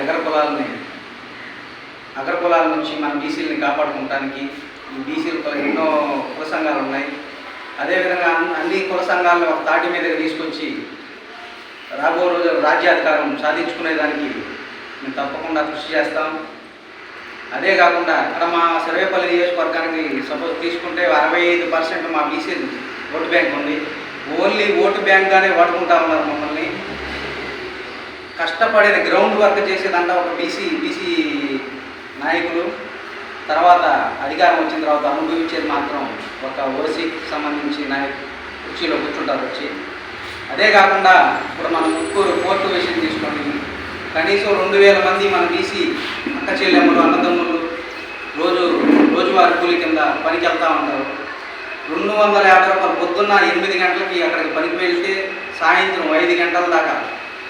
అగ్ర కొలాలని అగ్ర కులాల నుంచి మన బీసీలని కాపాడుకోవటానికి ఈ బీసీలు ఎన్నో కుల సంఘాలు ఉన్నాయి. అదేవిధంగా అన్ని కుల సంఘాలను ఒక తాటి మీదకి తీసుకొచ్చి రాబో రోజు రాజ్యాధికారం సాధించుకునేదానికి మేము తప్పకుండా కృషి చేస్తాం. అదే కాకుండా ఇక్కడ మా సర్వేపల్లి నియోజకవర్గానికి సపోజ్ తీసుకుంటే అరవై ఐదు పర్సెంట్ మా బీసీ ఓటు బ్యాంక్ ఉంది. ఓన్లీ ఓటు బ్యాంక్గానే వాడుకుంటా ఉన్నారు మమ్మల్ని కష్టపడేది గ్రౌండ్ వర్క్ చేసేదంట ఒక బీసీ బీసీ నాయకులు. తర్వాత అధికారం వచ్చిన తర్వాత అనుభవించేది మాత్రం ఒక ఓసీకి సంబంధించి నాయకు కుర్చీలో కూర్చుంటారు వచ్చి. అదే కాకుండా ఇప్పుడు మనం ముక్కూరు పోర్టు విషయం తీసుకోండి. కనీసం రెండు వేల మంది మన బీసీ అక్క చెల్లెమ్మలు అన్నదమ్ములు రోజు రోజువారి కూలి కింద పనికి వెళ్తూ ఉంటారు. రెండు వందల యాభై రూపాయలు పొద్దున్న ఎనిమిది గంటలకి అక్కడికి పనికి వెళ్తే సాయంత్రం ఐదు గంటల దాకా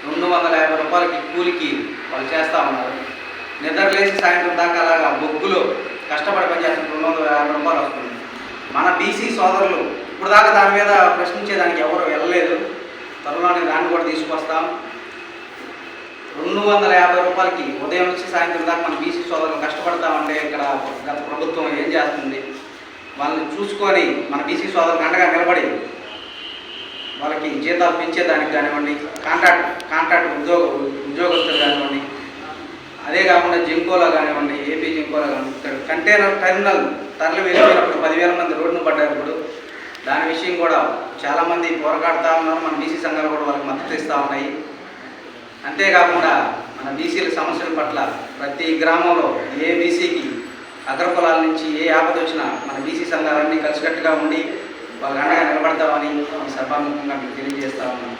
రెండు వందల యాభై రూపాయలకి కూలికి వాళ్ళు చేస్తూ ఉన్నారు నిద్రలేసి సాయంత్రం దాకా అలాగా బొగ్గులో కష్టపడి పనిచేస్తున్న రెండు వందల యాభై రూపాయలు వస్తుంది మన బీసీ సోదరులు ఇప్పుడు దాకా దాని మీద ప్రశ్నించేదానికి ఎవరు వెళ్ళలేదు. త్వరలోనే దాన్ని కూడా తీసుకొస్తాం. రెండు వందల యాభై రూపాయలకి ఉదయం నుంచి సాయంత్రం దాకా మన బీసీ సోదరులు కష్టపడతా ఉంటే ఇక్కడ గత ప్రభుత్వం ఏం చేస్తుంది? వాళ్ళని చూసుకొని మన బీసీ సోదరులకు అండగా నిలబడి వాళ్ళకి జీతాలు పెంచేదానికి కానివ్వండి కాంట్రాక్ట్ కాంట్రాక్ట్ ఉద్యోగ ఉద్యోగస్తులు కానివ్వండి అదే కాకుండా జింకోలో కానివ్వండి ఏపీ జింకోలో కానివ్వండి కంటైనర్ టెర్మినల్ తరలి వెళ్ళిపోయినప్పుడు పదివేల మంది రోడ్డును పడ్డారు ఇప్పుడు. దాని విషయం కూడా చాలామంది పోరాడుతూ ఉన్నారు మన బీసీ సంఘాలు కూడా వాళ్ళకి మద్దతు ఇస్తూ ఉన్నాయి. అంతేకాకుండా మన బీసీల సమస్యల పట్ల ప్రతి గ్రామంలో ఏ బీసీకి అగ్రకులాల నుంచి ఏ ఆపద వచ్చినా మన బీసీ సంఘాలన్నీ కలిసికట్టుగా ఉండి వాళ్ళ అండగా నిలబడతామని సభాముఖంగా మీకు తెలియజేస్తా ఉన్నాను